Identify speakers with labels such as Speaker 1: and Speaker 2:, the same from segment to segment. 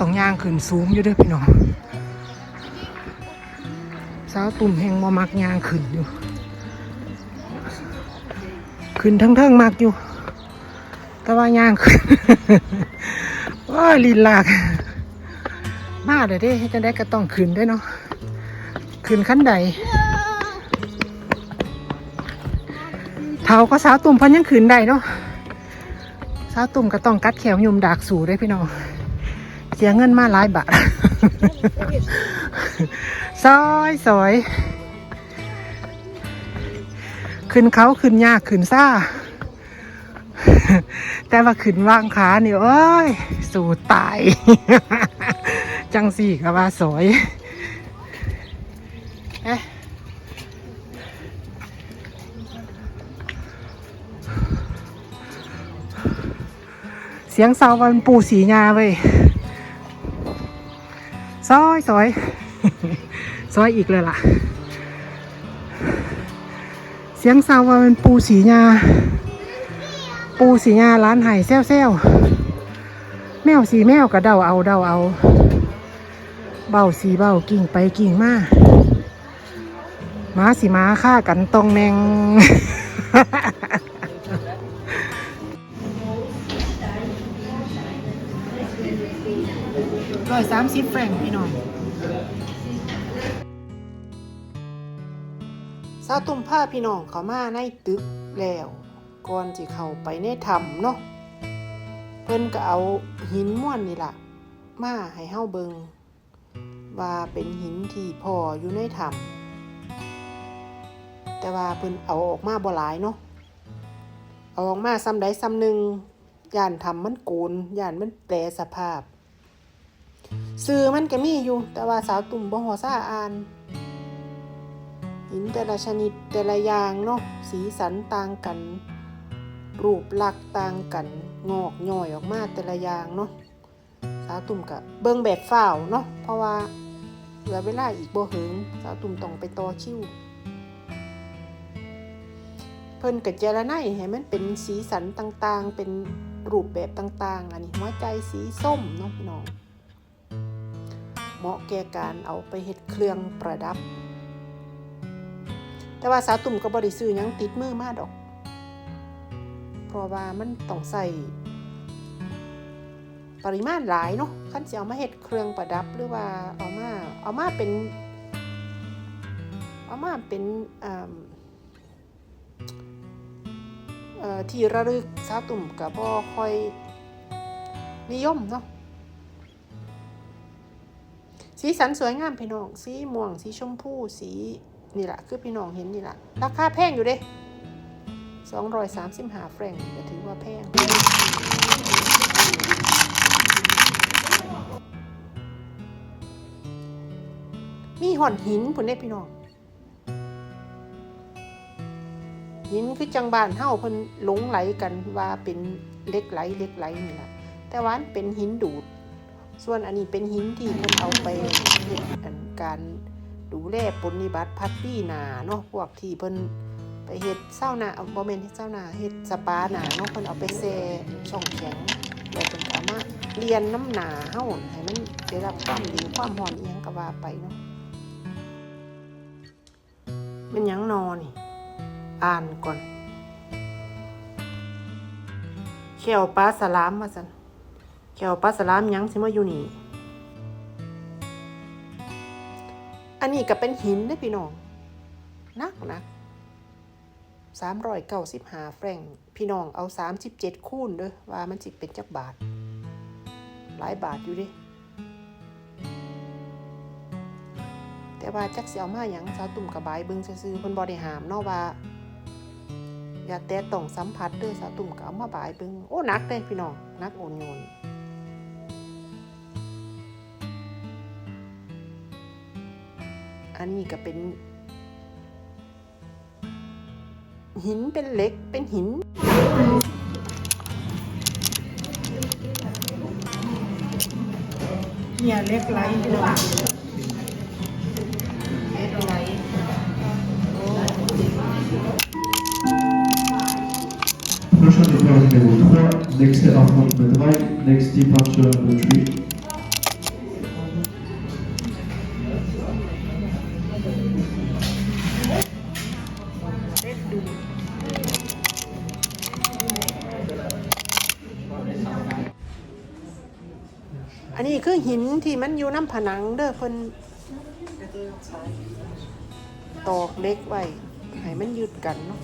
Speaker 1: ต้องย่างขึ้นสูงอยู่ด้วยพี่น้องสาวตุ่มแหงบ่มักย่างขึ้นอยู่ ขึ้นทั้งเทิงๆมักอยู่ แต่ว่าย่างขึ้นว้าลีลากมาเดี๋ยวได้จะได้ก็ต้องขึ้นได้เนาะขึ้นขั้นใดเท้าก็สาวตุ่มพันยังขึ้นได้เนาะสาวตุ่มก็ต้องกัดแขวยุมดากสู่ด้พี่น้อง เสียเงินมาหลายบาทซอยซอยขึ้นเขาขึ้นยากขึ้นซ่า แต่ว่าขึ้นวางขานี่โอ้ย สู่ตาย จังสี่ก็ว่าสวยเอ๊ะเสียงเสาวันปูสีญาเว้ย ซอยซอยซอยอีกเลยล่ะ เสียงเสาวันปูสีญาปูสีญาร้านไห่แซวแซวแมวสีแมวก็เดาเอาเดาเอา เบาสีเบากิ่งไปกิ่งมาหมาสีม้าฆ่ากันตรงแมง ร้อยสามสิบแฟรงพี่น้องสาตุ่มผ้าพี่น้องเขามาในตึกแล้วก่อนสิเข้าไปในถ้ำเนาะเพิ่นก็เอาหินม้วนนี่ล่ะ มาให้เฮาเบิงว่าเป็นหินที่พออยู่ในถ้ำแต่ว่าเพิ่นเอาออกมาบ่หลายเนาะเอาออกมาซ้ำใดซ้ำหนึ่งย่านทำมันโกนย่านมันแปรสภาพ สื่อมันก็มีอยู่ แต่ว่าสาวตุ่มบ่ฮอซ่าอ่านหินแต่ละชนิดแต่ละอย่างเนาะสีสันต่างกัน รูปลักษ์ต่างกันงอกย่อยออกมาแต่ละอย่างเนาะสาวตุ่มกับเบิ่งแบบฝ้าวเนาะเพราะว่าเหลือเวลาอีกบ่หิงสาวตุ่มต้องไปต่อคิวเพิ่นกับเจรไนให้มันเป็นสีสันต่างๆ เป็นรูปแบบต่างๆ อันนี้หัวใจสีส้มเนาะพี่น้อง มาะแก่การเอาไปเฮ็ดเครื่องประดับ แต่ว่าสาวตุ่มก็บ่ได้ซื้อยังติดมือมาดอก เพราะว่ามันต้องใส่ปริมาณหลายเนาะคันสิเอามาเฮ็ดเครื่องประดับหรือว่าเอามาเอามาเป็น เอามาเป็นเอ่อที่ระลึกสาวตุ่มกับบ่ค่อยนิยมเนาะ สีสันสวยงามพี่น้อง สีม่วง สีชมพูสีนี่แหละคือพี่น้องเห็นนี่แหละราคาแพงอยู่เด้สองร้อยสามสิบห้าแฟรงก์ก็ถือว่าแพง มีห่อนหินพุ่นเด้พี่น้อง หินคือจังบานเฮาเพิ่นหลงไหลกันว่าเป็นเล็กไหลเล็กไหลนี่แหละแต่ว่าอันเป็นหินดูด ส่วนอันนี้เป็นหินที่เพิ่นเอาไปเฮ็ดอันการดูแลปฏิบัติพัดปี้นาเนาะพวกที่เพิ่นไปเฮ็ดเศร้านาเอาบ่แม่นเฮ็ดเศร้านาเฮ็ดสปาหนาเนาะเพิ่นเอาไปแช่ช่องแข็งแล้วเพิ่นก็เอามาเรียนน้ำหนาเฮาให้มันได้รับความดีความร้อนอีหยังก็ว่าไปเนาะเป็นยังนอนี่อ่านก่อนเขียวปลาสลามว่าซั่น แกวปลาสลามยังสิมาอยู่นี่ อันนี้ก็เป็นหินเด้พี่น้องนักนะสามร้อยเก้าสิบห้าแฟรงพี่น้องเอาสามสิบเจ็ดคูณเด้อว่ามันสิเป็นจักบาท หลายบาทอยู่ดิแต่ว่าจักเสียวมาหยังสาวตุ่มกับบายเบิ่งซื่อๆเพิ่นบ่ได้หามเนาะว่า อย่าแต่ต้องสัมผัสเด้อสาวตุ่มก็เอามาบายเบิ่งโอ้นักเด้พี่น้องนักโอนโยน อันนี้ก็เป็น หินเป็นเหล็กเป็นหินเนี่ยเล็กไหลพี่น้องเล็กไหล
Speaker 2: Prochain départ numéro 3, next affront Medrai, next departure retreat.
Speaker 1: อันนี้คือหินที่มันอยู่น้ำผนังเด้อเพิ่นตอกเล็กไว้ให้มันยึดกันเนาะ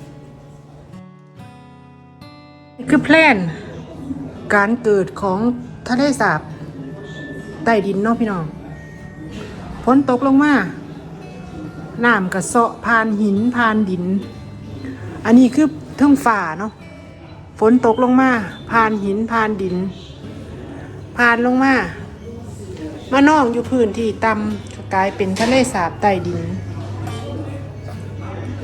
Speaker 1: คือแพลนการเกิดของทะเลสาบใต้ดินเนาะพี่น้องฝนตกลงมาน้ำกระเซาะผ่านหินผ่านดิน อันนี้คือเทิงฝ่าเนาะฝนตกลงมาผ่านหินผ่านดินผ่านลงมา มานองอยู่พื้นที่ต่ำกกลายเป็นทะเลสาบใต้ดิน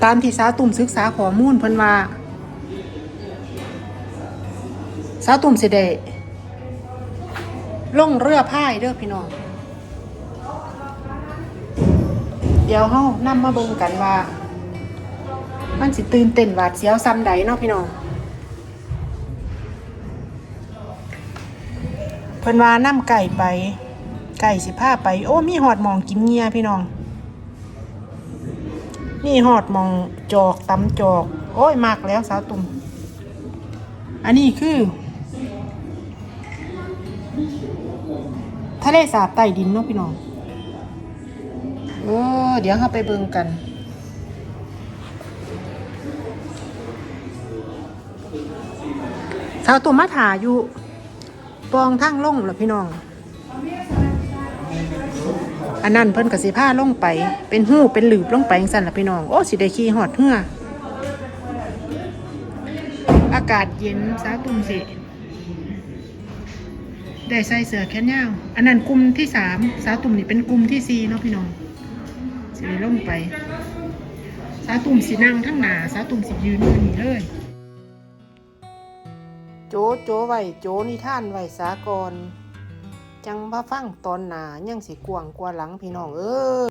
Speaker 1: ตามที่สาวตุ่มศึกษาข้อมูลเพิ่นว่าสาวตุ่มสิได้ลงเรือพายเด้อพี่น้อง เดี๋ยวเฮานำมาเบิ่งกันว่า มันสิตื่นเต้นหวาดเสียวซ้ำใดเนาะพี่น้องเพิ่นว่านํไก่ไป ไก่สิพาไป โอ้มีหอดมองกินเงียพี่น้อง นี่หอดมองจอกตำจอก โอ้ยมากแล้วสาวตุ่มอันนี้คือทะเลสาบใต้ดินเนาะพี่น้องเออเดี๋ยวเราไปเบิ่งกัน สาวตุ่มมาถาอยู่ปองทั้งล่งเหรอพี่น้อง อันนั้นเพิ่นกสิผ้าลงไป เป็นหู้เป็นหลืบลงไปจังซั่นล่ะพี่น้อง โอ้สิได้ขี่หอดเหืออากาศเย็นสาตุ่มสิได้ใส่เสื้อแขนยาวอันนั้นกลุ่มที่สามสาตุ่มนี่เป็นกลุ่มที่สี่เนาะพี่น้องสิได้ลงไป สาตุ่มสินั่งทั้งหนาสาตุ่มสิยืนอยู่นี่เลย โจโจไว้โจนิท่านไว้สากร จังมาฟังตอนหนายังสิกวางกว่าหลังพี่น้องเอ้ย